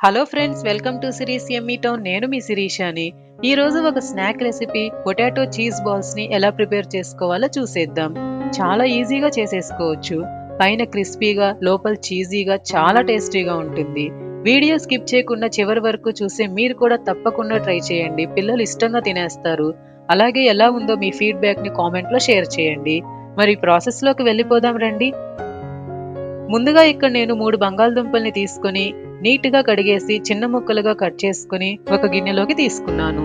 Hello friends welcome to సిరీస్ Emmy town నేను మీ శిరీషాని. ఈ రోజు ఒక స్నాక్ రెసిపీ పొటాటో చీజ్ బాల్స్ని ఎలా ప్రిపేర్ చేసుకోవాలో చూసేద్దాం. చాలా ఈజీగా చేసేసుకోవచ్చు. పైన క్రిస్పీగా లోపల చీజీగా చాలా టేస్టీగా ఉంటుంది. వీడియో స్కిప్ చేయకుండా చివరి వరకు చూసి మీరు కూడా తప్పకుండా ట్రై చేయండి. పిల్లలు ఇష్టంగా తినేస్తారు. అలాగే ఎలా ఉందో మీ ఫీడ్బ్యాక్ని షేర్ చేయండి. మరి ప్రాసెస్లోకి వెళ్ళిపోదాం రండి. ముందుగా ఇక్కడ నేను మూడు బంగాళదుంపల్ని తీసుకొని నీట్గా కడిగేసి చిన్న ముక్కలుగా కట్ చేసుకుని ఒక గిన్నెలోకి తీసుకున్నాను.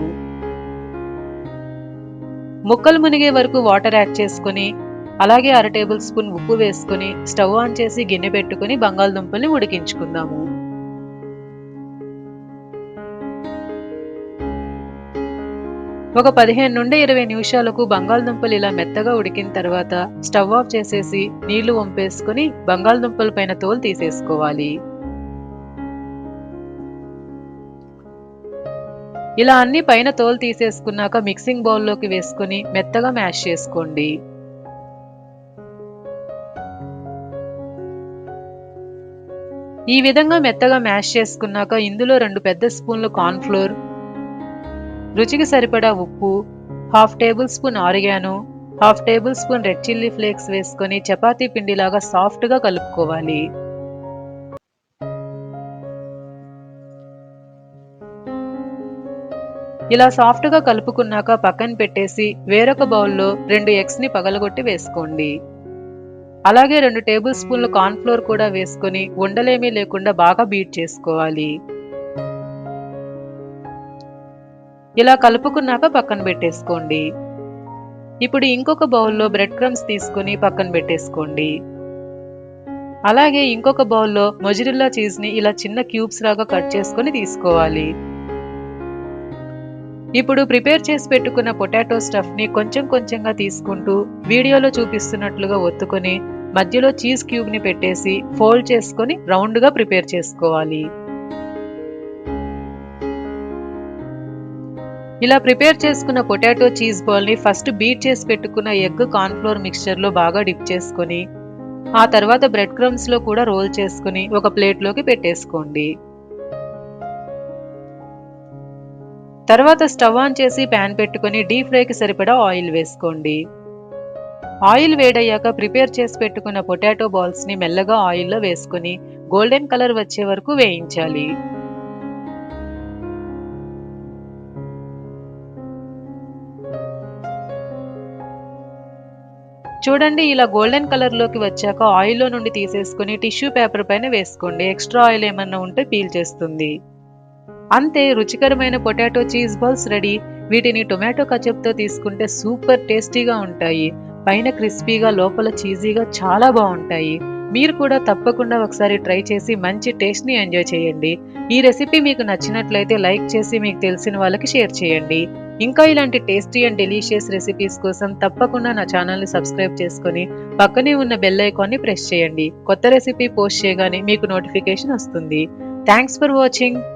ముక్కలు మునిగే వరకు వాటర్ యాడ్ చేసుకుని అలాగే అర టేబుల్ స్పూన్ ఉప్పు వేసుకుని స్టవ్ ఆన్ చేసి గిన్నె పెట్టుకుని బంగాళదుంపల్ని ఉడికించుకుందాము. ఒక పదిహేను నుండి ఇరవై నిమిషాలకు బంగాళదుంపలు ఇలా మెత్తగా ఉడికిన తర్వాత స్టవ్ ఆఫ్ చేసేసి నీళ్ళు వంపేసుకుని బంగాళదుంపల పైన తోలు తీసేసుకోవాలి. ఇలా అన్ని పైన తోలు తీసేసుకున్నాక మిక్సింగ్ బౌల్లోకి వేసుకుని మెత్తగా మ్యాష్ చేసుకోండి. ఈ విధంగా మెత్తగా మ్యాష్ చేసుకున్నాక ఇందులో రెండు పెద్ద స్పూన్లు కార్న్ఫ్లోర్ రుచికి సరిపడా ఉప్పు half tablespoon oregano half tablespoon red chilli flakes వేసుకొని చపాతీ పిండిలాగా సాఫ్ట్గా కలుపుకోవాలి. ఇలా సాఫ్ట్గా కలుపుకున్నాక పక్కన పెట్టేసి వేరొక బౌల్లో రెండు ఎగ్స్ని పగలగొట్టి వేసుకోండి. అలాగే రెండు టేబుల్ స్పూన్లు కార్న్ఫ్లోర్ కూడా వేసుకొని ఉండలేమీ లేకుండా బాగా బీట్ చేసుకోవాలి. ఇలా కలుపుకున్నాక పక్కన పెట్టేసుకోండి. ఇప్పుడు ఇంకొక బౌల్లో బ్రెడ్ క్రమ్స్ తీసుకుని పక్కన పెట్టేసుకోండి. అలాగే ఇంకొక బౌల్లో మొజిరిల్లా చీజ్ని ఇలా చిన్న క్యూబ్స్ లాగా కట్ చేసుకొని తీసుకోవాలి. ఇప్పుడు ప్రిపేర్ చేసి పెట్టుకున్న పొటాటో స్టఫ్ని కొంచెం కొంచెంగా తీసుకుంటూ వీడియోలో చూపిస్తున్నట్లుగా ఒత్తుకొని మధ్యలో చీజ్ క్యూబ్ని పెట్టేసి ఫోల్డ్ చేసుకొని రౌండ్గా ప్రిపేర్ చేసుకోవాలి. ఇలా ప్రిపేర్ చేసుకున్న పొటాటో చీజ్ బాల్ని ఫస్ట్ బీట్ చేసి పెట్టుకున్న ఎగ్ కార్న్ఫ్లోర్ మిక్చర్లో బాగా డిప్ చేసుకొని ఆ తర్వాత బ్రెడ్ క్రమ్స్లో కూడా రోల్ చేసుకుని ఒక ప్లేట్లోకి పెట్టేసుకోండి. తర్వాత స్టవ్ ఆన్ చేసి ప్యాన్ పెట్టుకుని డీప్ ఫ్రైకి సరిపడా ఆయిల్ వేసుకోండి. ఆయిల్ వేడయ్యాక ప్రిపేర్ చేసి పెట్టుకున్న పొటాటో బాల్స్ని మెల్లగా ఆయిల్లో వేసుకుని గోల్డెన్ కలర్ వచ్చే వరకు వేయించాలి. చూడండి ఇలా గోల్డెన్ కలర్లోకి వచ్చాక ఆయిల్లో నుండి తీసేసుకుని టిష్యూ పేపర్ పైన వేసుకోండి. ఎక్స్ట్రా ఆయిల్ ఏమన్నా ఉంటే పీల్ చేస్తుంది. అంతే రుచికరమైన పొటాటో చీజ్ బాల్స్ రెడీ. వీటిని టొమాటో కచప్తో తీసుకుంటే సూపర్ టేస్టీగా ఉంటాయి. పైన క్రిస్పీగా లోపల చీజీగా చాలా బాగుంటాయి. మీరు కూడా తప్పకుండా ఒకసారి ట్రై చేసి మంచి టేస్ట్ని ఎంజాయ్ చేయండి. ఈ రెసిపీ మీకు నచ్చినట్లయితే లైక్ చేసి మీకు తెలిసిన వాళ్ళకి షేర్ చేయండి. ఇంకా ఇలాంటి టేస్టీ అండ్ డెలీషియస్ రెసిపీస్ కోసం తప్పకుండా నా ఛానల్ని సబ్స్క్రైబ్ చేసుకొని పక్కనే ఉన్న బెల్ ఐకాన్ని ప్రెస్ చేయండి. కొత్త రెసిపీ పోస్ట్ చేయగానే మీకు నోటిఫికేషన్ వస్తుంది. Thanks for watching.